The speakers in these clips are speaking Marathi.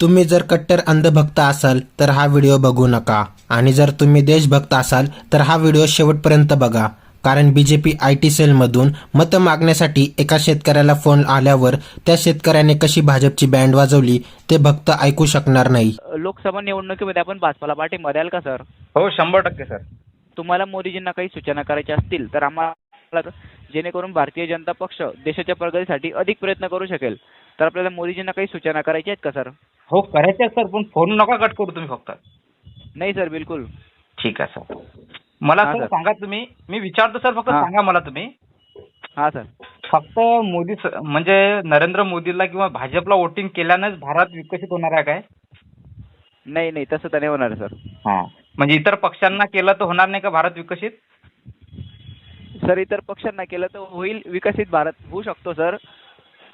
तुम्ही जर कट्टर अंधभक्त असाल तर हा व्हिडिओ बघू नका. आणि जर तुम्ही देशभक्त असाल तर हा व्हिडिओ शेवटपर्यंत बघा. कारण बीजेपी आय टी सेलमधून मतं मागण्यासाठी एका शेतकऱ्याला फोन आल्यावर त्या शेतकऱ्याने कशी भाजपची बँड वाजवली ते भक्त ऐकू शकणार नाही. लोकसभा निवडणुकीमध्ये आपण भाजपाला पाठिंबा द्याल का सर? हो शंभर टक्के सर. तुम्हाला मोदीजींना काही सूचना करायच्या असतील तर आम्हाला जेणेकरून भारतीय जनता पक्ष देशाच्या प्रगतीसाठी अधिक प्रयत्न करू शकेल. तर आपल्याला मोदीजींना काही सूचना करायच्या आहेत का सर? हो करायचे सर पण फोन नका कट करू तुम्ही फक्त. नाही सर बिलकुल. ठीक आहे सर. मला हा, सर सर. सांगा तुम्ही. मी विचारतो सर फक्त हा. सांगा मला तुम्ही. हां सर. फक्त मोदी स- म्हणजे नरेंद्र मोदीला किंवा भाजपला वोटिंग केल्यानेच भारत विकसित होणार आहे काय? नाही नाही तसं तर नाही होणार सर. हा. म्हणजे इतर पक्षांना केलं तर होणार नाही का भारत विकसित? सर इतर पक्षांना केलं तर होईल विकसित भारत होऊ शकतो सर.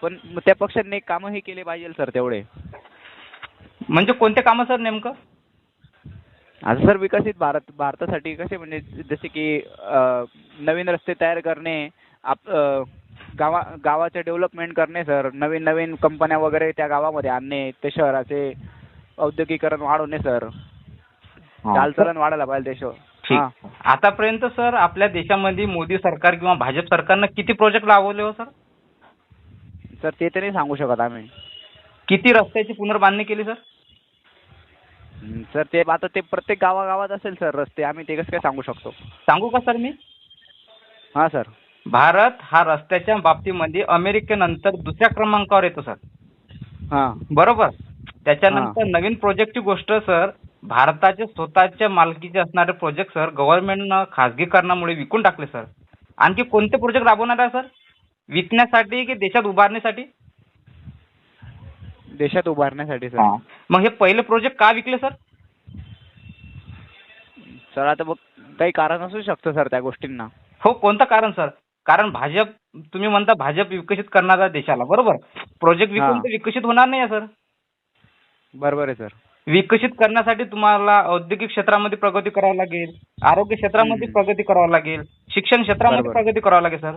पण मग त्या पक्षांनी कामंही केले पाहिजे सर तेवढे. म्हणजे कोणते कामं सर नेमकं? आता सर विकसित भारत भारतासाठी कसे म्हणजे जसे की नवीन रस्ते तयार करणे आप गावा गावाचे डेव्हलपमेंट करणे सर नवीन नवीन कंपन्या वगैरे त्या गावामध्ये आणणे ते शहराचे औद्योगिकरण वाढवणे सर. चालचलन वाढायला पाहिजे देश हां. आतापर्यंत सर आपल्या देशामध्ये मोदी सरकार किंवा भाजप सरकारनं किती प्रोजेक्ट राबवले हो सर? सर ते तर नाही सांगू शकत आम्ही. किती रस्त्याची पुनर्बांधणी केली सर? सर ते आता ते प्रत्येक गावागावात असेल सर रस्ते. आम्ही ते कसं काय सांगू शकतो? सांगू का सर मी? हां सर. भारत हा रस्त्याच्या बाबतीमध्ये अमेरिकेनंतर दुसऱ्या क्रमांकावर येतो सर. हां. बरोबर? त्याच्यानंतर नवीन प्रोजेक्टची गोष्ट सर भारताचे स्वतःच्या मालकीचे असणारे प्रोजेक्ट सर गव्हर्नमेंटनं खाजगीकरणामुळे विकून टाकले सर. आणखी कोणते प्रोजेक्ट राबवणार आहे सर? विकण्यासाठी की देशात उभारण्यासाठी देशात उभारण्यासाठी सर. मग हे पहिले प्रोजेक्ट का विकले सर? सर आता बघ काही कारण असू शकतं सर त्या गोष्टींना. हो कोणतं कारण सर? कारण भाजप तुम्ही म्हणता भाजप विकसित करणार आहे देशाला बरोबर? प्रोजेक्ट विकून हां. ते विकसित होणार नाही सर. बरोबर आहे सर. विकसित करण्यासाठी तुम्हाला औद्योगिक क्षेत्रामध्ये प्रगती करावी लागेल आरोग्य क्षेत्रामध्ये हम्म. प्रगती करावी लागेल शिक्षण क्षेत्रामध्ये बरोबर. प्रगती करावी लागेल सर.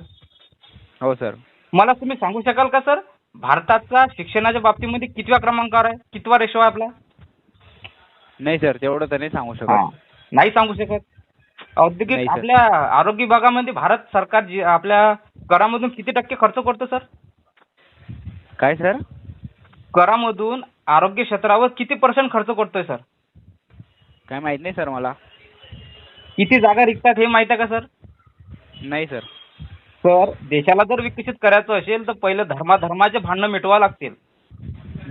हो सर. मला तुम्ही सांगू शकाल का सर? भारताचा शिक्षणाच्या बाबतीमध्ये कितव्या क्रमांकावर आहे? कितवा रेशो आहे आपला? नाही सर तेवढं तर नाही सांगू. शकत. नाही सांगू शकत. औद्योगिक सर. आपल्या आरोग्य विभागामध्ये भारत सरकार जी आपल्या करामधून किती टक्के खर्च करतो सर? काय सर? करामधून आरोग्य क्षेत्रावर किती पर्सेंट खर्च करतोय सर? काय माहीत नाही सर मला. किती जागा रिकतात हे माहिती आहे का सर? नाही सर. सर देशाला जर विकसित करायचं असेल तर पहिलं धर्माधर्माचे भांडणं मिटवावं लागतील.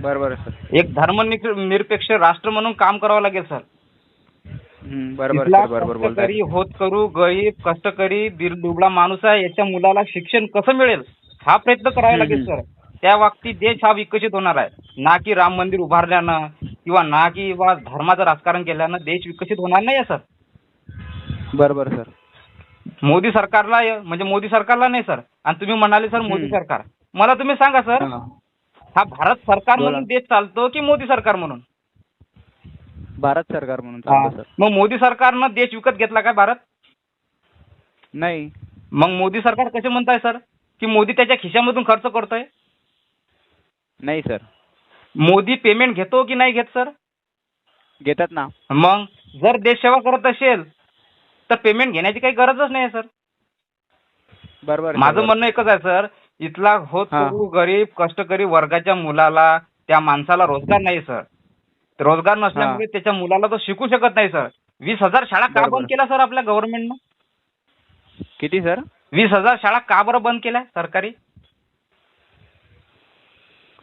बरोबर आहे सर. एक धर्मनिर- निरपेक्ष राष्ट्र म्हणून काम करावं लागेल सर. बरोबर इथला आहे सर बरोबर बोलताय. कष्टकरी होत करू गरीब कष्टकरी दीर दुबळा माणूस आहे याच्या मुलाला शिक्षण कसं मिळेल? हा प्रयत्न करावा हम्म, लागेल हम्म. सर. त्या बाबतीत देश हा विकसित होणार आहे. ना की राम मंदिर उभारल्यानं किंवा ना की बा धर्माचं राजकारण केल्यानं देश विकसित होणार नाही आहे सर. बरोबर सर. मोदी सरकारला म्हणजे मोदी सरकारला नाही सर. आणि तुम्ही म्हणाले सर मोदी. सरकार. मला तुम्ही सांगा सर हां. भारत सरकार. म्हणून देश चालतो की मोदी सरकार म्हणून? भारत सरकार म्हणून चालतं सर. मग मोदी सरकारनं देश विकत घेतला काय भारत? नाही. मग मोदी सरकार कसे म्हणताय सर की मोदी त्याच्या खिशामधून खर्च करतोय? नाही सर. मोदी पेमेंट घेतो की नाही घेत सर? घेतात ना. मग जर देशसेवा करत असेल तर पेमेंट घेण्याची काही गरजच नाही सर बरोबर माझं. म्हणणं एकच आहे सर इथला होत गरीब कष्टकरी वर्गाच्या मुलाला त्या माणसाला रोजगार नाही सर रोजगार नसल्यामुळे त्याच्या मुलाला तो शिकू शकत नाही सर वीस हजार शाळा का. बंद केल्या सर आपल्या गव्हर्नमेंटनं किती सर वीस हजार शाळा का बरं बंद केल्या सरकारी?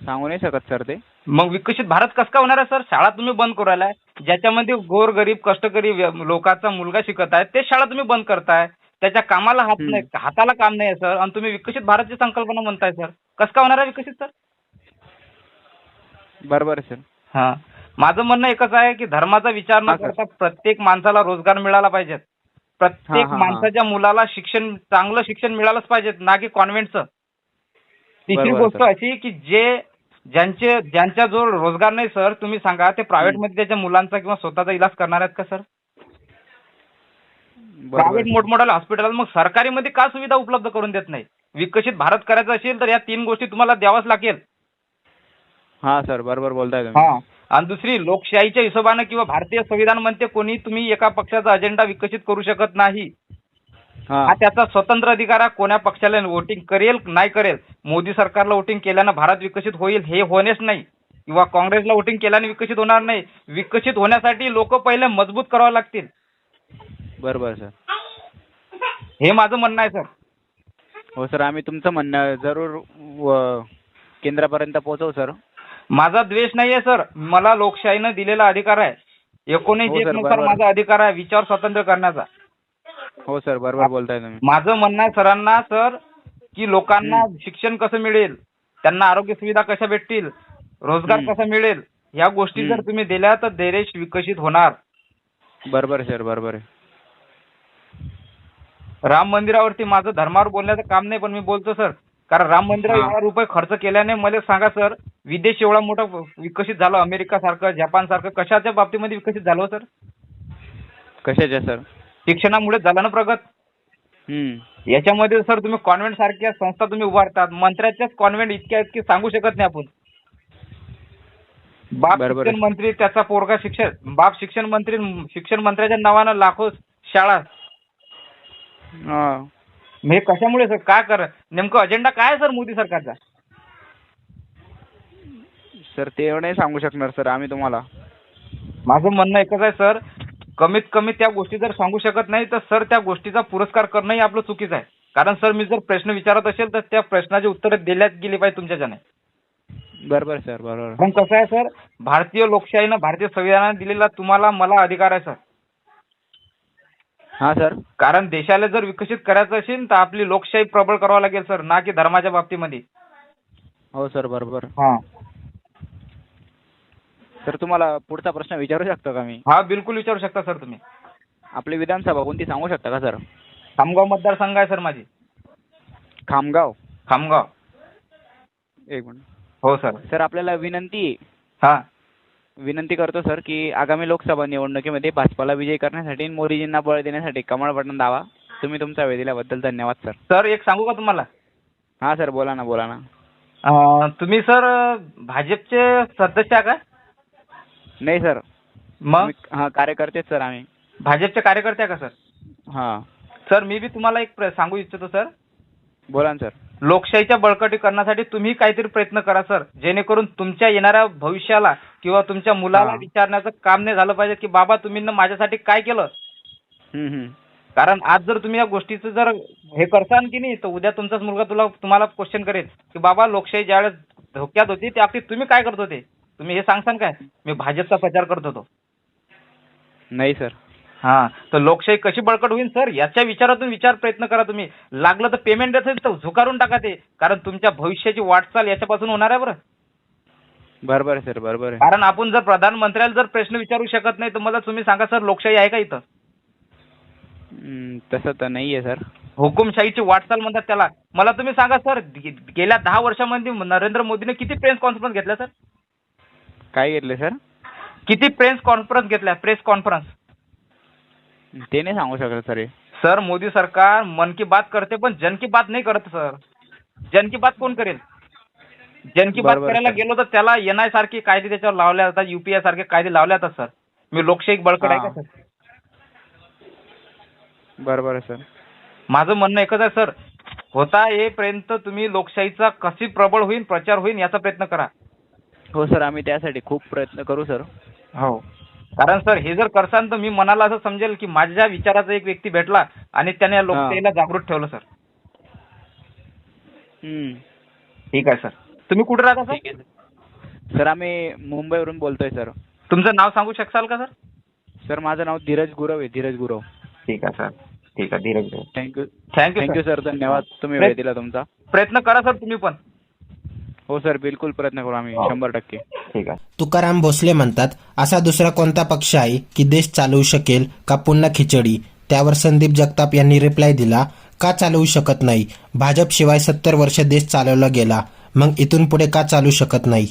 सांगू नाही शकत सर ते. मग विकसित भारत कसं काय होणार आहे सर शाळा तुम्ही बंद करू राहिलाय. ज्याच्यामध्ये गोर गरीब कष्टकरी व्य- लोकांचा मुलगा शिकत आहे ते शाळा तुम्ही बंद करताय त्याच्या कामाला हात हम्म. नाही हाताला काम नाही सर आणि तुम्ही विकसित भारतची संकल्पना म्हणताय सर कसं काय होणार आहे विकसित सर बरोबर आहे सर हा माझं म्हणणं एकच आहे की धर्माचा विचार न हा, सर. करता प्रत्येक माणसाला रोजगार मिळाला पाहिजेत प्रत्येक हा, हा, हा. माणसाच्या मुलाला शिक्षण चांगलं शिक्षण मिळालंच पाहिजे ना की कॉन्व्हेंटचं तिसरी बरोबर, गोष्ट सर. अशी की जे ज्यांचे ज्यांच्याजवळ रोजगार नाही सर तुम्ही सांगा ते प्रायव्हेटमध्ये त्याच्या मुलांचा किंवा स्वतःचा इलाज करणार आहेत का सर? प्रायव्हेट. मोठमोठ्या हॉस्पिटल मग सरकारीमध्ये का सुविधा उपलब्ध करून देत नाही? विकसित भारत करायचं असेल तर या तीन गोष्टी तुम्हाला द्यावाच लागेल. हा सर बरोबर बोलताय तुम्ही. हा. आणि दुसरी लोकशाहीच्या हिशोबानं किंवा भारतीय संविधान म्हणते कोणी तुम्ही एका पक्षाचा अजेंडा विकसित करू शकत नाही. हा. हा त्याचा स्वतंत्र अधिकार आहे कोण्या पक्षाला वोटिंग करेल नाही करेल? मोदी सरकारला वोटिंग केल्यानं भारत विकसित होईल हे होणेच नाही. किंवा काँग्रेसला वोटिंग केल्याने विकसित होणार नाही. विकसित होण्यासाठी लोक पहिले मजबूत करावे लागतील. बरोबर सर. हे माझं म्हणणं आहे सर. हो सर आम्ही तुमचं म्हणणं जरूर व- केंद्रापर्यंत पोहोचवू सर. माझा द्वेष नाहीये सर. मला लोकशाहीनं दिलेला अधिकार आहे. एकोणीस हो एक सर, नुसार बरोबर. माझा अधिकार आहे विचार स्वातंत्र्य करण्याचा. हो सर बरोबर बोलताय तुम्ही. माझं म्हणणं आहे सरांना सर की लोकांना शिक्षण कसं मिळेल? त्यांना आरोग्य सुविधा कशा भेटतील? रोजगार. कसा मिळेल? ह्या गोष्टी जर. तुम्ही दिल्या तर देश विकसित होणार. बरोबर सर बरोबर आहे. राम मंदिरावरती माझं धर्मावर बोलण्याचं काम नाही पण मी बोलतो सर. कारण राम मंदिरावर. एवढा रुपये खर्च केल्याने मला सांगा सर विदेश एवढा मोठा विकसित झाला अमेरिका सारखं जपान सारखं कशाच्या बाबतीमध्ये विकसित झालं सर? कशाच्या सर? शिक्षणामुळे झालं ना प्रगत. हम्म. याच्यामध्ये सर तुम्ही कॉन्व्हेंट सारख्या संस्था तुम्ही उभारतात. मंत्र्याच्याच कॉन्व्हेंट इतक्या इतकी सांगू शकत नाही आपण. बाप बरोबर शिक्षण आहे. मंत्री त्याचा पोरगा शिक्षण बाप शिक्षण मंत्री शिक्षण मंत्र्याच्या नावानं लाखो शाळा. हा. हे कशामुळे सर? काय कर नेमकं अजेंडा काय आहे सर मोदी सरकारचा? सर ते नाही सांगू शकणार सर आम्ही तुम्हाला. माझं म्हणणं एकच आहे सर कमीत कमी त्या गोष्टी जर सांगू शकत नाही तर सर त्या गोष्टीचा पुरस्कार करणंही आपलं चुकीचं आहे. कारण सर मी जर प्रश्न विचारत असेल तर त्या प्रश्नाची उत्तरं दिल्यात गेली पाहिजे तुमच्याच्याने बरोबर सर बरोबर. पण कसं आहे सर? भारतीय लोकशाहीनं भारतीय संविधानानं दिलेला तुम्हाला मला अधिकार आहे सर. हा सर. कारण देशाला जर विकसित करायचं असेल तर आपली लोकशाही प्रबळ करावं लागेल सर ना की धर्माच्या बाबतीमध्ये. हो सर बरोबर. हा. सर तुम्हाला पुढचा प्रश्न विचारू शकतो का मी? हा बिलकुल विचारू शकता सर तुम्ही. आपली विधानसभा कोणती सांगू शकता का सर? खामगाव मतदारसंघ आहे सर माझी. खामगाव. खामगाव. एक मिनिट. हो सर. सर आपल्याला विनंती. हा. विनंती करतो सर की आगामी लोकसभा निवडणुकीमध्ये भाजपाला विजयी करण्यासाठी आणि मोदीजींना बळ देण्यासाठी कमळ बटन दावा तुम्ही तुमचा वेळ दिल्याबद्दल धन्यवाद सर. सर एक सांगू का तुम्हाला? हा सर बोला ना बोला ना. अं, तुम्ही सर भाजपचे सदस्य आहे का? नाही सर. मग? मी- हा कार्यकर्तेच सर आम्ही. भाजपचे कार्यकर्ते आहे का सर? हा. सर मी बी तुम्हाला एक प्र- सांगू इच्छितो सर. बोला ना सर. लोकशाहीच्या बळकटीकरणासाठी तुम्ही काहीतरी प्रयत्न करा सर. जेणेकरून तुमच्या येणाऱ्या भविष्याला किंवा तुमच्या मुलाला हा. विचारण्याचं काम नाही झालं पाहिजे की बाबा तुम्ही न माझ्यासाठी काय केलं? हम्म, हम्म. कारण आज जर तुम्ही या गोष्टीचं जर हे करसान की नाही तर उद्या तुमचाच मुलगा तुला तुम्हाला क्वेश्चन करेल की बाबा लोकशाही ज्यावेळेस धोक्यात होती त्या बाबतीत तुम्ही काय करत होते? तुम्ही हे सांगसान काय? मी भाजपचा प्रचार करत होतो. नाही सर. हा तर लोकशाही कशी बळकट होईल सर? याच्या विचारातून विचार प्रयत्न करा तुम्ही. लागलं तर पेमेंट असेल तर झुकारून टाका ते. कारण तुमच्या भविष्याची वाटचाल याच्यापासून होणार आहे बरं. बरोबर आहे सर. बरोबर आहे. कारण आपण जर प्रधानमंत्र्याला जर प्रश्न विचारू शकत नाही तर मला तुम्ही सांगा सर लोकशाही आहे का इथं? हम्म, तसं तर नाही आहे सर. हुकुमशाहीची वाटचाल म्हणतात त्याला. मला तुम्ही सांगा सर गे- गेल्या दहा वर्षामध्ये नरेंद्र मोदीने किती प्रेस कॉन्फरन्स घेतल्या सर? काय घेतले सर किती प्रेस कॉन्फरन्स घेतल्या प्रेस कॉन्फरन्स ते नाही सांगू शकत सर हे. सर मोदी सरकार मन की बात करते पण जन की बात नाही करत सर जन की बात कोण करेल? जन की बात बरोबर, करायला सर. गेलो तर त्याला एन आय सारखे कायदे त्याच्यावर लावले जातात युपीआय सारखे कायदे लावले जातात सर मी लोकशाही बळकट आहे का हा. सर बरोबर आहे सर माझं म्हणणं एकच आहे सर होता येईपर्यंत तुम्ही लोकशाहीचा कशी प्रबळ होईल प्रचार होईल याचा प्रयत्न करा. हो सर आम्ही त्यासाठी खूप प्रयत्न करू सर. हो. कारण सर हे जर करसान तर मी मनाला असं समजेल की माझ्या विचाराचा एक व्यक्ती भेटला आणि त्याने या लोकशाहीला जागृत ठेवलं सर. हम्म. ठीक आहे सर. तुम्ही कुठे राहता सर? आहे सर. सर आम्ही मुंबईवरून बोलतोय सर. तुमचं नाव सांगू शकाल का सर? सर माझं नाव धीरज गुरव आहे धीरज गुरव. ठीक आहे सर. ठीक आहे Dheeraj thank you thank you thank you sir धन्यवाद. तुम्ही. वेळ दिला तुमचा. प्रयत्न करा सर तुम्ही पण. हो सर बिलकुल प्रयत्न करू आम्ही हो. शंभर टक्के. ठीक आहे. तुकाराम भोसले म्हणतात असा दुसरा कोणता पक्ष आहे की देश चालवू शकेल का पुन्हा खिचडी? त्यावर संदीप जगताप यांनी रिप्लाय दिला का चालवू शकत नाही? भाजप शिवाय सत्तर वर्ष देश चालवला गेला. मग इथून पुढे का चालू शकत नाही?